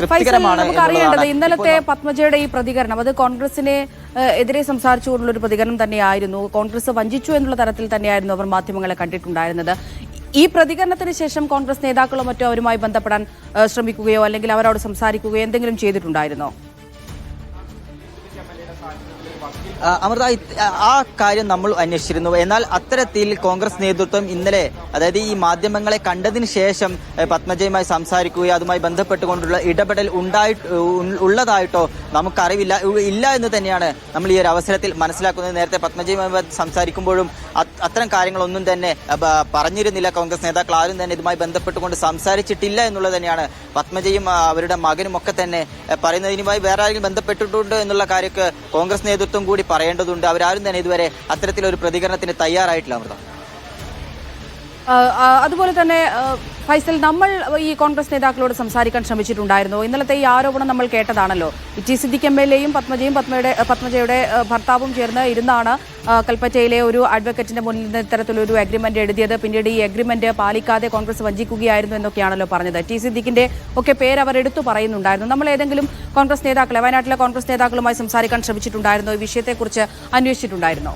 നമുക്ക് അറിയേണ്ടത് ഇന്നലത്തെ പത്മജയുടെ ഈ പ്രതികരണം അത് കോൺഗ്രസിനെ എതിരെ സംസാരിച്ചുകൊണ്ടുള്ള ഒരു പ്രതികരണം തന്നെയായിരുന്നു. കോൺഗ്രസ് വഞ്ചിച്ചു എന്നുള്ള തരത്തിൽ തന്നെയായിരുന്നു അവർ മാധ്യമങ്ങളെ കണ്ടിട്ടുണ്ടായിരുന്നത്. ഈ പ്രതികരണത്തിന് ശേഷം കോൺഗ്രസ് നേതാക്കളോ മറ്റോ അവരുമായി ബന്ധപ്പെടാൻ ശ്രമിക്കുകയോ അല്ലെങ്കിൽ അവരോട് സംസാരിക്കുകയോ എന്തെങ്കിലും ചെയ്തിട്ടുണ്ടായിരുന്നോ? അമൃത ആ കാര്യം നമ്മൾ അന്വേഷിച്ചിരുന്നു. എന്നാൽ അത്തരത്തിൽ കോൺഗ്രസ് നേതൃത്വം ഇന്നലെ അതായത് ഈ മാധ്യമങ്ങളെ കണ്ടതിന് ശേഷം പത്മജയുമായി സംസാരിക്കുകയോ അതുമായി ബന്ധപ്പെട്ടുകൊണ്ടുള്ള ഇടപെടൽ ഉണ്ടായിട്ട് ഉ- ഉള്ളതായിട്ടോ നമുക്കറിവില്ല ഇല്ല എന്ന് തന്നെയാണ് നമ്മൾ ഈ ഒരു അവസരത്തിൽ മനസ്സിലാക്കുന്നത്. നേരത്തെ പത്മജയുമായി സംസാരിക്കുമ്പോഴും അത്- അത്തരം കാര്യങ്ങളൊന്നും തന്നെ പറഞ്ഞിരുന്നില്ല. കോൺഗ്രസ് നേതാക്കൾ ആരും തന്നെ ഇതുമായി ബന്ധപ്പെട്ടുകൊണ്ട് സംസാരിച്ചിട്ടില്ല എന്നുള്ളത് തന്നെയാണ്. പത്മജയും അവരുടെ മകനും ഒക്കെ തന്നെ പറയുന്നത് പറയുന്നതിനുമായി വേറെ ആരെങ്കിലും ബന്ധപ്പെട്ടിട്ടുണ്ട് എന്നുള്ള കാര്യമൊക്കെ കോൺഗ്രസ് നേതൃത്വം കൂടി പറയേണ്ടതുണ്ട്. അവരാരും തന്നെ ഇതുവരെ അത്തരത്തിലൊരു പ്രതികരണത്തിന് തയ്യാറായിട്ടില്ല അമൃത. അതുപോലെ തന്നെ ഫൈസൽ നമ്മൾ ഈ കോൺഗ്രസ് നേതാക്കളോട് സംസാരിക്കാൻ ശ്രമിച്ചിട്ടുണ്ടായിരുന്നു. ഇന്നലത്തെ ഈ ആരോപണം നമ്മൾ കേട്ടതാണല്ലോ. ടി സിദ്ദിഖ് എം എൽ എയും പത്മജയും പത്മയുടെ പത്മജയുടെ ഭർത്താവും ചേർന്ന് ഇരുന്നാണ് കൽപ്പറ്റയിലെ ഒരു അഡ്വക്കേറ്റിന്റെ മുന്നിൽ നിന്ന് ഇത്തരത്തിലൊരു അഗ്രിമെന്റ് എഴുതിയത്. പിന്നീട് ഈ അഗ്രിമെന്റ് പാലിക്കാതെ കോൺഗ്രസ് വഞ്ചിക്കുകയായിരുന്നു എന്നൊക്കെയാണല്ലോ പറഞ്ഞത്. ടി സിദ്ദിഖിന്റെ ഒക്കെ പേര് അവർ എടുത്തു പറയുന്നുണ്ടായിരുന്നു. നമ്മൾ ഏതെങ്കിലും കോൺഗ്രസ് നേതാക്കളെ വയനാട്ടിലെ കോൺഗ്രസ് നേതാക്കളുമായി സംസാരിക്കാൻ ശ്രമിച്ചിട്ടുണ്ടായിരുന്നോ? ഈ വിഷയത്തെക്കുറിച്ച് അന്വേഷിച്ചിട്ടുണ്ടായിരുന്നോ?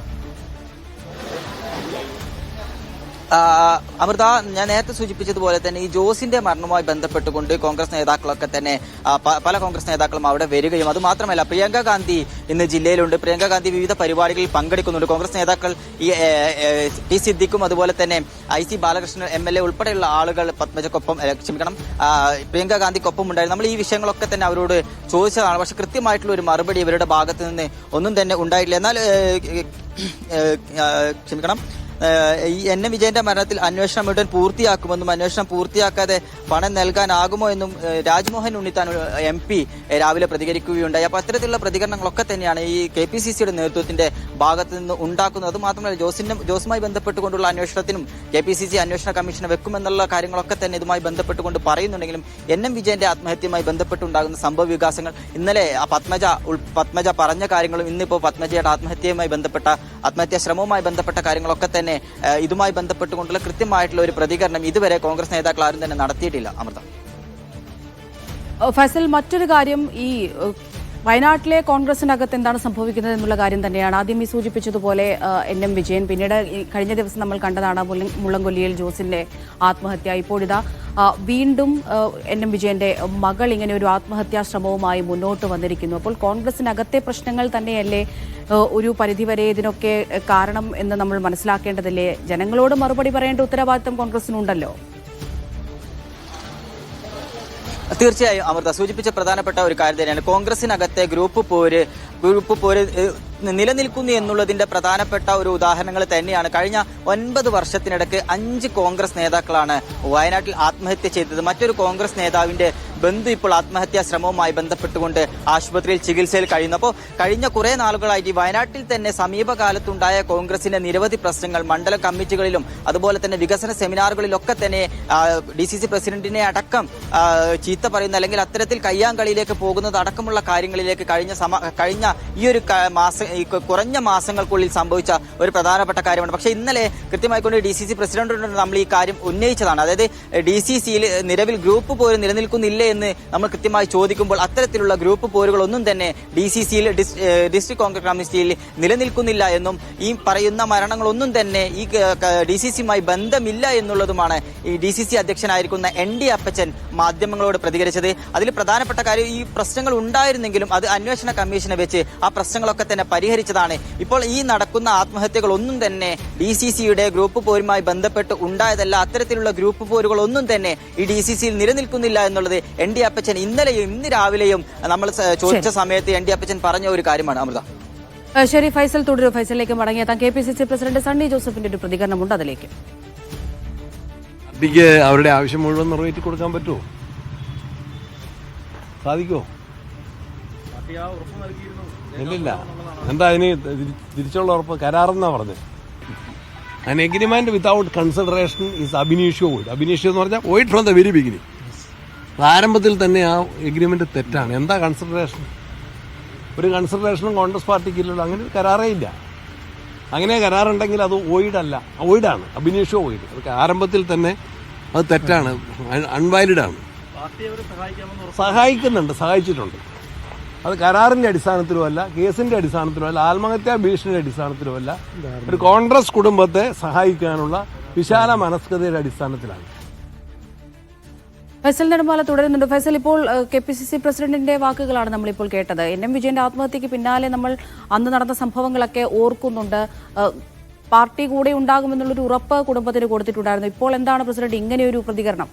അമൃത ഞാൻ നേരത്തെ സൂചിപ്പിച്ചതുപോലെ തന്നെ ഈ ജോസിന്റെ മരണവുമായി ബന്ധപ്പെട്ടുകൊണ്ട് കോൺഗ്രസ് നേതാക്കളൊക്കെ തന്നെ പല കോൺഗ്രസ് നേതാക്കളും അവിടെ വരികയും അതുമാത്രമല്ല പ്രിയങ്ക ഗാന്ധി ഇന്ന് ജില്ലയിലുണ്ട്. പ്രിയങ്ക ഗാന്ധി വിവിധ പരിപാടികളിൽ പങ്കെടുക്കുന്നുണ്ട്. കോൺഗ്രസ് നേതാക്കൾ ഈ ടി സിദ്ദിഖും അതുപോലെ തന്നെ I C Balakrishnan M L A ഉൾപ്പെടെയുള്ള ആളുകൾ പത്മജക്കൊപ്പം ക്ഷമിക്കണം പ്രിയങ്ക ഗാന്ധിക്കൊപ്പം ഉണ്ടായിരുന്നു. നമ്മൾ ഈ വിഷയങ്ങളൊക്കെ തന്നെ അവരോട് ചോദിച്ചതാണ്. പക്ഷെ കൃത്യമായിട്ടുള്ള ഒരു മറുപടി ഇവരുടെ ഭാഗത്ത് നിന്ന് ഒന്നും തന്നെ ഉണ്ടായിട്ടില്ല. എന്നാൽ ക്ഷമിക്കണം ഈ എൻ എം വിജയന്റെ മരണത്തിൽ അന്വേഷണം ഉടൻ പൂർത്തിയാക്കുമെന്നും അന്വേഷണം പൂർത്തിയാക്കാതെ പണം നൽകാനാകുമോ എന്നും രാജ്മോഹൻ ഉണ്ണിത്താൻ എം പി രാവിലെ പ്രതികരിക്കുകയുണ്ടായി. അപ്പൊ അത്തരത്തിലുള്ള പ്രതികരണങ്ങളൊക്കെ തന്നെയാണ് ഈ കെ പി സി സിയുടെ നേതൃത്വത്തിന്റെ ഭാഗത്ത് നിന്ന് ഉണ്ടാക്കുന്നത്. മാത്രമല്ല ജോസിന്റെ ജോസുമായി ബന്ധപ്പെട്ടുകൊണ്ടുള്ള അന്വേഷണത്തിനും കെ പി സി സി അന്വേഷണ കമ്മീഷനെ വെക്കുമെന്നുള്ള കാര്യങ്ങളൊക്കെ തന്നെ ഇതുമായി ബന്ധപ്പെട്ടുകൊണ്ട് പറയുന്നുണ്ടെങ്കിലും എൻ എം വിജയന്റെ ആത്മഹത്യയുമായി ബന്ധപ്പെട്ടുണ്ടാകുന്ന സംഭവ വികാസങ്ങൾ ഇന്നലെ പത്മജ പത്മജ പറഞ്ഞ കാര്യങ്ങളും ഇന്നിപ്പോ പത്മജയുടെ ആത്മഹത്യയുമായി ബന്ധപ്പെട്ട ആത്മഹത്യാ ശ്രമവുമായി ബന്ധപ്പെട്ട കാര്യങ്ങളൊക്കെ തന്നെ ഇതുമായി ബന്ധപ്പെട്ടുകൊണ്ടുള്ള കൃത്യമായിട്ടുള്ള ഒരു പ്രതികരണം ഇതുവരെ കോൺഗ്രസ് നേതാക്കൾ ആരും തന്നെ നടത്തിയിട്ടില്ല. അമൃത. ഫസൽ മറ്റൊരു കാര്യം ഈ വയനാട്ടിലെ കോൺഗ്രസിനകത്ത് എന്താണ് സംഭവിക്കുന്നത് എന്നുള്ള കാര്യം തന്നെയാണ്. ആദ്യം ഈ സൂചിപ്പിച്ചതുപോലെ എൻ എം വിജയൻ പിന്നീട് കഴിഞ്ഞ ദിവസം നമ്മൾ കണ്ടതാണ് മുള്ളംകൊല്ലിയിൽ ജോസിന്റെ ആത്മഹത്യ. ഇപ്പോഴിതാ വീണ്ടും എൻ എം വിജയന്റെ മകൾ ഇങ്ങനെ ഒരു ആത്മഹത്യാ ശ്രമവുമായി മുന്നോട്ട് വന്നിരിക്കുന്നു. അപ്പോൾ കോൺഗ്രസിനകത്തെ പ്രശ്നങ്ങൾ തന്നെയല്ലേ ഒരു പരിധിവരെ ഇതിനൊക്കെ കാരണം എന്ന് നമ്മൾ മനസ്സിലാക്കേണ്ടതില്ലേ? ജനങ്ങളോട് മറുപടി പറയേണ്ട ഉത്തരവാദിത്തം കോൺഗ്രസിനുണ്ടല്ലോ. തീർച്ചയായും അമൃത സൂചിപ്പിച്ച പ്രധാനപ്പെട്ട ഒരു കാര്യം തന്നെയാണ്. കോൺഗ്രസിനകത്തെ ഗ്രൂപ്പ് പോര് ഗ്രൂപ്പ് പോര് നിലനിൽക്കുന്നു എന്നുള്ളതിന്റെ പ്രധാനപ്പെട്ട ഒരു ഉദാഹരണങ്ങൾ തന്നെയാണ് കഴിഞ്ഞ ഒൻപത് വർഷത്തിനിടയ്ക്ക് അഞ്ച് കോൺഗ്രസ് നേതാക്കളാണ് വയനാട്ടിൽ ആത്മഹത്യ ചെയ്തത്. മറ്റൊരു കോൺഗ്രസ് നേതാവിന്റെ ബന്ധു ഇപ്പോൾ ആത്മഹത്യാ ശ്രമവുമായി ബന്ധപ്പെട്ടുകൊണ്ട് ആശുപത്രിയിൽ ചികിത്സയിൽ കഴിയുന്നു. അപ്പോൾ കഴിഞ്ഞ കുറെ നാളുകളായിട്ട് വയനാട്ടിൽ തന്നെ സമീപകാലത്തുണ്ടായ കോൺഗ്രസിന്റെ നിരവധി പ്രശ്നങ്ങൾ മണ്ഡല കമ്മിറ്റികളിലും അതുപോലെ തന്നെ വികസന സെമിനാറുകളിലൊക്കെ തന്നെ ഡി സി സി പ്രസിഡന്റിനെ അടക്കം ചീത്ത പറയുന്ന അല്ലെങ്കിൽ അത്തരത്തിൽ കയ്യാങ്കളിയിലേക്ക് പോകുന്നത് അടക്കമുള്ള കാര്യങ്ങളിലേക്ക് കഴിഞ്ഞ സമ കഴിഞ്ഞ ഈ ഒരു മാസ ഈ കുറഞ്ഞ മാസങ്ങൾക്കുള്ളിൽ സംഭവിച്ച ഒരു പ്രധാനപ്പെട്ട കാര്യമാണ്. പക്ഷേ ഇന്നലെ കൃത്യമായിക്കൊണ്ട് ഡി സി സി പ്രസിഡന്റിനോട് നമ്മൾ ഈ കാര്യം ഉന്നയിച്ചതാണ്. അതായത് ഡി സി സിയിൽ നിലവിൽ ഗ്രൂപ്പ് പോര് നിലനിൽക്കുന്നില്ല എന്ന് നമ്മൾ കൃത്യമായി ചോദിക്കുമ്പോൾ അത്തരത്തിലുള്ള ഗ്രൂപ്പ് പോരുകളൊന്നും തന്നെ ഡി സി സിയിൽ ഡിസ്ട്രിക്ട് കോൺഗ്രസ് കമ്മിറ്റിയിൽ നിലനിൽക്കുന്നില്ല എന്നും ഈ പറയുന്ന മരണങ്ങളൊന്നും തന്നെ ഈ ഡി സി സിയുമായി ബന്ധമില്ല എന്നുള്ളതുമാണ് ഈ ഡി സി സി അധ്യക്ഷനായിരിക്കുന്ന എൻ ഡി അപ്പച്ചൻ മാധ്യമങ്ങളോട് പ്രതികരിച്ചത്. അതിൽ പ്രധാനപ്പെട്ട കാര്യം ഈ പ്രശ്നങ്ങൾ ഉണ്ടായിരുന്നെങ്കിലും അത് അന്വേഷണ കമ്മീഷനെ വെച്ച് ആ പ്രശ്നങ്ങളൊക്കെ തന്നെ പരിഹരിച്ചതാണ്. ഇപ്പോൾ ഈ നടക്കുന്ന ആത്മഹത്യകൾ ഒന്നും തന്നെ ഡി സി സിയുടെ ഗ്രൂപ്പ് പോരുമായി ബന്ധപ്പെട്ട് ഉണ്ടായതല്ല. അത്തരത്തിലുള്ള ഗ്രൂപ്പ് പോരുകൾ ഒന്നും തന്നെ ഈ ഡി സി സിയിൽ നിലനിൽക്കുന്നില്ല എന്നുള്ളത് എൻ ഡി അപ്പച്ചൻ ഇന്നലെയും ഇന്ന് രാവിലെയും നമ്മൾ ചോദിച്ച സമയത്ത് എൻ ഡി അപ്പച്ചൻ പറഞ്ഞ ഒരു കാര്യമാണ് അമൃത. ശരി ഫൈസൽ തുടരും. ഫൈസലിലേക്ക് മടങ്ങിയെത്താം. K P C C president Sunny ജോസഫിന്റെ ഒരു പ്രതികരണമുണ്ട് അതിലേക്ക്. പാർട്ടിക്ക് അവരുടെ ആവശ്യം മുഴുവൻ നിറവേറ്റി കൊടുക്കാൻ പറ്റുമോ? സാധിക്കുമോ? ഇല്ലില്ല. എന്താ അതിന് തിരിച്ചുള്ള ഉറപ്പ്? കരാറെന്നാ പറഞ്ഞത് an agreement without consideration is അഭിനീഷ്യോ void അഭിനീഷ്യോ എന്ന് പറഞ്ഞാൽ void from the very beginning ആരംഭത്തിൽ തന്നെ ആ എഗ്രിമെന്റ് തെറ്റാണ്. എന്താ കൺസിഡറേഷൻ ഒരു കൺസിഡറേഷനും കോൺഗ്രസ് പാർട്ടിക്ക് ഇല്ലല്ലോ. അങ്ങനെ ഒരു കരാറേ ഇല്ല. അങ്ങനെ കരാറുണ്ടെങ്കിൽ അത് ഓയിഡല്ല ഓയിഡാണ് അഭിനേഷോ ഓയിഡ് അതൊക്കെ ആരംഭത്തിൽ തന്നെ അത് തെറ്റാണ്. അൺവാലിഡ് ആണ്. സഹായിക്കുന്നുണ്ട്. സഹായിച്ചിട്ടുണ്ട്. അത് കരാറിന്റെ അടിസ്ഥാനത്തിലുമല്ല കേസിന്റെ അടിസ്ഥാനത്തിലുമല്ല ആത്മഹത്യാ ഭീഷണിയുടെ അടിസ്ഥാനത്തിലുമല്ല. ഒരു കോൺഗ്രസ് കുടുംബത്തെ സഹായിക്കാനുള്ള വിശാല മനസ്കതയുടെ അടിസ്ഥാനത്തിലാണ്. ഫൈസൽ നെടുമ്പാല തുടരുന്നുണ്ട്. ഫൈസൽ ഇപ്പോൾ കെ പി സി സി പ്രസിഡന്റിന്റെ വാക്കുകളാണ് നമ്മളിപ്പോൾ കേട്ടത്. എൻ എം വിജയന്റെ ആത്മഹത്യക്ക് പിന്നാലെ നമ്മൾ അന്ന് നടന്ന സംഭവങ്ങളൊക്കെ ഓർക്കുന്നുണ്ട്. പാർട്ടി കൂടെ ഉണ്ടാകുമെന്നുള്ളൊരു ഉറപ്പ് കുടുംബത്തിന് കൊടുത്തിട്ടുണ്ടായിരുന്നു. ഇപ്പോൾ എന്താണ് പ്രസിഡന്റ് ഇങ്ങനെയൊരു പ്രതികരണം?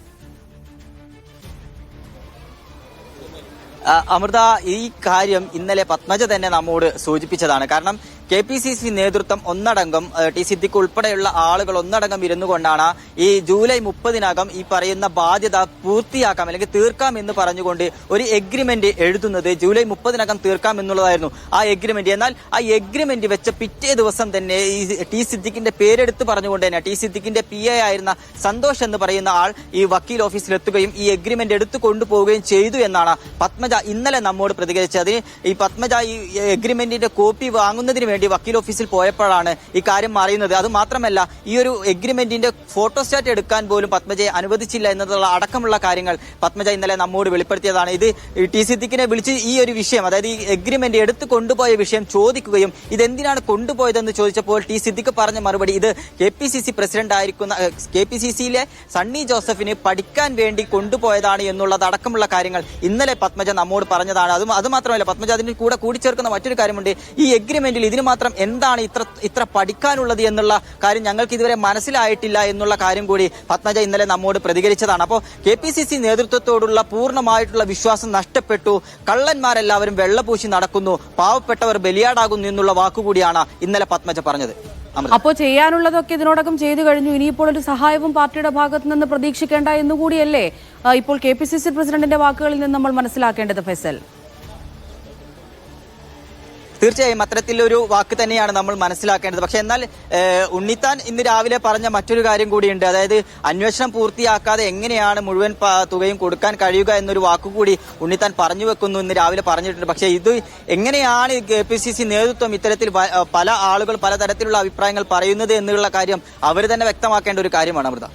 അമൃത ഈ കാര്യം ഇന്നലെ പത്മജ തന്നെ നമ്മോട് സൂചിപ്പിച്ചതാണ്. കാരണം കെ പി സി സി നേതൃത്വം ഒന്നടങ്കം ടി സിദ്ദിഖ് ഉൾപ്പെടെയുള്ള ആളുകൾ ഒന്നടങ്കം ഇരുന്നു കൊണ്ടാണ് ഈ ജൂലൈ മുപ്പതിനകം ഈ പറയുന്ന ബാധ്യത പൂർത്തിയാക്കാം അല്ലെങ്കിൽ തീർക്കാം എന്ന് പറഞ്ഞുകൊണ്ട് ഒരു എഗ്രിമെന്റ് എഴുതുന്നത് ജൂലൈ മുപ്പതിനകം തീർക്കാം എന്നുള്ളതായിരുന്നു ആ എഗ്രിമെന്റ് എന്നാൽ ആ എഗ്രിമെന്റ് വെച്ച പിറ്റേ ദിവസം തന്നെ ഈ ടി സിദ്ദിഖിന്റെ പേരെടുത്ത് പറഞ്ഞുകൊണ്ട് തന്നെ ടി സിദ്ദിഖിന്റെ പി എ ആയിരുന്ന സന്തോഷ് എന്ന് പറയുന്ന ആൾ ഈ വക്കീൽ ഓഫീസിലെത്തുകയും ഈ എഗ്രിമെന്റ് എടുത്തു കൊണ്ടുപോവുകയും ചെയ്തു എന്നാണ് പത്മജ ഇന്നലെ നമ്മോട് പ്രതികരിച്ചത്. ഈ പത്മജ ഈ എഗ്രിമെന്റിന്റെ കോപ്പി വാങ്ങുന്നതിന് വേണ്ടി വക്കീൽ ഓഫീസിൽ പോയപ്പോഴാണ് ഈ കാര്യം അറിയുന്നത് അത് മാത്രമല്ല ഈ ഒരു എഗ്രിമെന്റിന്റെ ഫോട്ടോസ്റ്റാറ്റ് എടുക്കാൻ പോലും പത്മജയെ അനുവദിച്ചില്ല എന്നതുള്ള അടക്കമുള്ള കാര്യങ്ങൾ പത്മജ ഇന്നലെ നമ്മോട് വെളിപ്പെടുത്തിയതാണ്. ഇത് ടി ടി സിദ്ദിഖിനെ വിളിച്ച് ഈ ഒരു വിഷയം അതായത് ഈ എഗ്രിമെന്റ് എടുത്തു കൊണ്ടുപോയ വിഷയം ചോദിക്കുകയും ഇതെന്തിനാണ് കൊണ്ടുപോയതെന്ന് ചോദിച്ചപ്പോൾ ടി സിദ്ദിഖ് പറഞ്ഞ മറുപടി ഇത് K P C C president ആയിരിക്കുന്ന കെ പി സി സിയിലെ സണ്ണി ജോസഫിന് പഠിക്കാൻ വേണ്ടി കൊണ്ടുപോയതാണ് എന്നുള്ളത് അടക്കമുള്ള കാര്യങ്ങൾ ഇന്നലെ പത്മജ നമ്മോട് പറഞ്ഞതാണ്. അത് അത് മാത്രമല്ല പത്മജ അതിന് കൂടെ കൂടിച്ചേർക്കുന്ന മറ്റൊരു കാര്യമുണ്ട്. ഈ എഗ്രിമെന്റിൽ ഇതിന് മാത്രം എന്താണ് ഇത്ര ഇത്ര പഠിക്കാനുള്ളത് എന്നുള്ള കാര്യം ഞങ്ങൾക്ക് ഇതുവരെ മനസ്സിലായിട്ടില്ല എന്നുള്ള കാര്യം കൂടി പത്മജ ഇന്നലെ നമ്മോട് പ്രതികരിച്ചതാണ്. അപ്പോൾ കെ പി സി സി നേതൃത്വത്തോടുള്ള പൂർണമായിട്ടുള്ള വിശ്വാസം നഷ്ടപ്പെട്ടു. കള്ളന്മാരെല്ലാവരും വെള്ളപൂശി നടക്കുന്നു. പാവപ്പെട്ടവർ ബലിയാടാകുന്നു എന്നുള്ള വാക്കുകൂടിയാണ് ഇന്നലെ പത്മജ പറഞ്ഞത്. അപ്പോ അപ്പോൾ ചെയ്യാനുള്ളതൊക്കെ ഇതിനോടകം ചെയ്തു കഴിഞ്ഞു. ഇനിയിപ്പോൾ ഒരു സഹായവും പാർട്ടിയുടെ ഭാഗത്ത് നിന്ന് പ്രതീക്ഷിക്കേണ്ട എന്നുകൂടിയല്ലേ? ഇപ്പോൾ കെ പി സി സി പ്രസിഡന്റിന്റെ വാക്കുകളിൽ നിന്ന് നമ്മൾ മനസ്സിലാക്കേണ്ടത് ഫൈസൽ. തീർച്ചയായും അത്തരത്തിലൊരു വാക്ക് തന്നെയാണ് നമ്മൾ മനസ്സിലാക്കേണ്ടത്. പക്ഷെ എന്നാൽ ഉണ്ണിത്താൻ ഇന്ന് രാവിലെ പറഞ്ഞ മറ്റൊരു കാര്യം കൂടിയുണ്ട്. അതായത് അന്വേഷണം പൂർത്തിയാക്കാതെ എങ്ങനെയാണ് മുഴുവൻ തുകയും കൊടുക്കാൻ കഴിയുക എന്നൊരു വാക്കുകൂടി ഉണ്ണിത്താൻ പറഞ്ഞു വെക്കുന്നു ഇന്ന് രാവിലെ പറഞ്ഞിട്ടുണ്ട്. പക്ഷേ ഇത് എങ്ങനെയാണ് കെ പി സി സി നേതൃത്വം ഇത്തരത്തിൽ പല ആളുകൾ പലതരത്തിലുള്ള അഭിപ്രായങ്ങൾ പറയുന്നത് എന്നുള്ള കാര്യം അവർ തന്നെ വ്യക്തമാക്കേണ്ട ഒരു കാര്യമാണ് അമൃത.